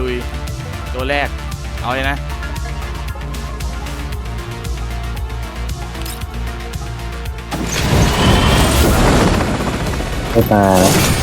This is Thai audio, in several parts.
ลุย ตัวแรก เอาเลยนะ ไม่ตาย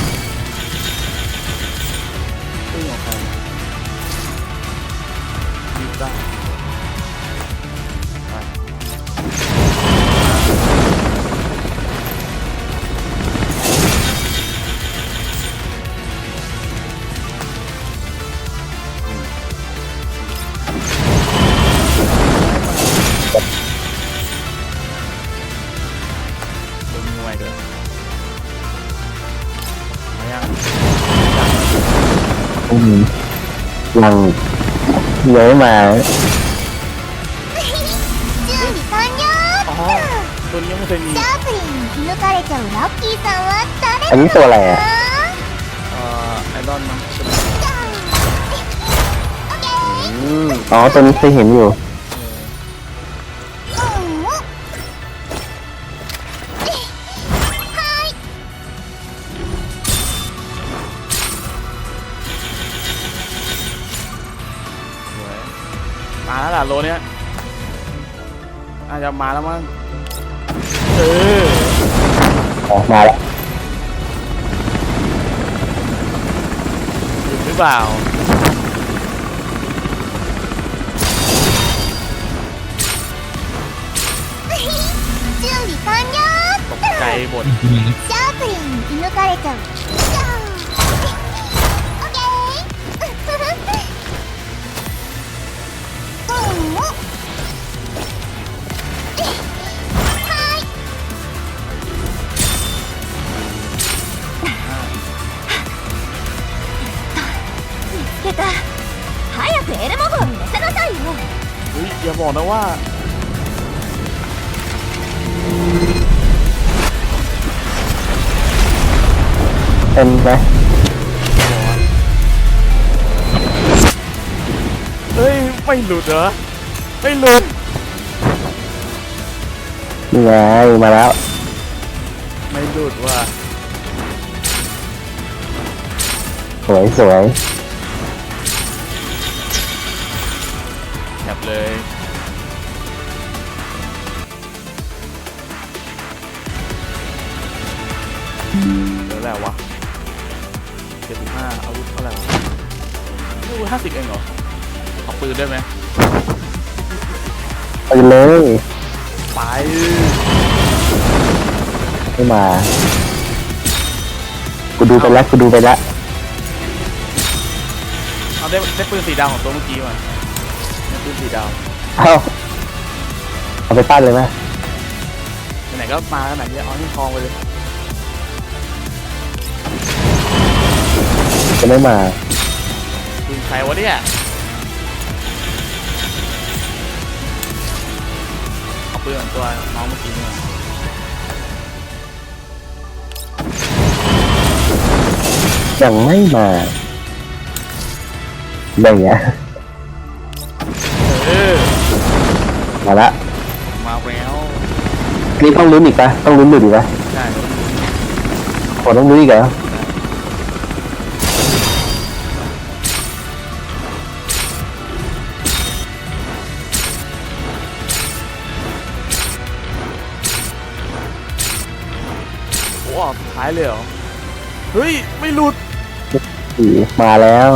วกนี้ยังเยอะมาชื่อันนี้ตัวอะไรอะเอ่อไอรอนมั้งอ๋อตัวนี้เคยเห็นอยู่ นาดโลเนี้ยอาจจะมาแล้วมั้งเออกมาแล้วหรือเปล่าตกใจหมด บอกนะว่า เป็นไหมเฮ้ย ไม่หลุดเหรอ ไม่หลุดนี่ไงมาแล้ว ไม่หลุดว่ะสวยสวย แคบเลย เดี๋ยวแล้ววะเจ็ดสิบห้าอาวุธเท่าไหร่วะอาวุธห้าสิบเองเหรอเอาปืนได้ไหมไปเลยไปไม่มา กูดูไปแล้วกูดูไปแล้วเอาได้ได้ปืนสีดาวของตัวเมื่อกี้มาได้ปืนสีดาวเอ้าเอาไปปั้นเลยไหมไหนๆก็มาขนาดนี้เอาที่ทองไปเลย จะไม่มาปืนใครวะเนี่ยเอาปืนของตัวน้องเมื่อกี้มายังไม่มาอย่างเงี้ยเออมาละมาแล้วนี่ต้องลุ้นอีกปะต้องลุ้นดูดีปะใช่ ขอต้องลุ้นอีกเหรอ อ้ออกสุดท้ายเลยเหรอ เฮ้ย ไม่หลุดอีมาแล้ว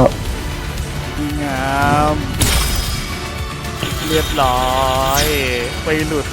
ดีงาม เรียบร้อย ไปหลุด